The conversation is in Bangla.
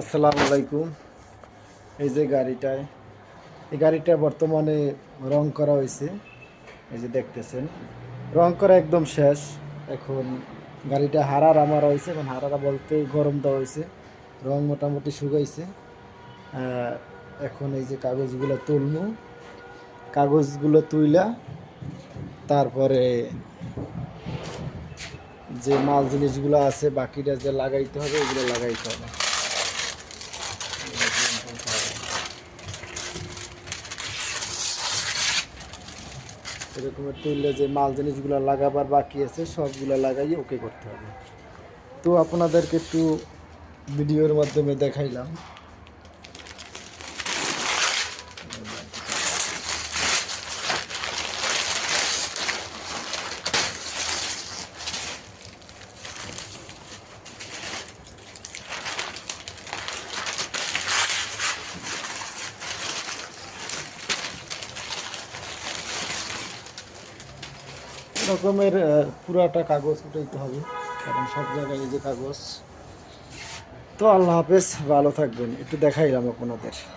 আসসালামু আলাইকুম। এই যে গাড়িটায়, এই গাড়িটা বর্তমানে রং করা হয়েছে। এই যে দেখতেছেন, রং করা একদম শেষ। এখন গাড়িটা হারার আমার হয়েছে, এখন হারারা বলতে গরম দেওয়া হয়েছে। রং মোটামুটি শুকাইছে। এখন এই যে কাগজগুলো তুলবো। কাগজগুলো তুইলা তারপরে যে মাল জিনিসগুলো আছে, বাকিটা যে লাগাইতে হবে এগুলো লাগাইতে হবে। এরকমের তুললে যে মাল জিনিসগুলো লাগাবার বাকি আছে, সবগুলো লাগাইয়ে ওকে করতে হবে। তো আপনাদেরকে একটু ভিডিওর মাধ্যমে দেখাইলাম। রকমের পুরাটা কাগজ উঠাইতে হবে, কারণ সব জায়গায় যে কাগজ। তো আল্লাহ হাফেজ, ভালো থাকবেন। একটু দেখাইলাম আপনাদের।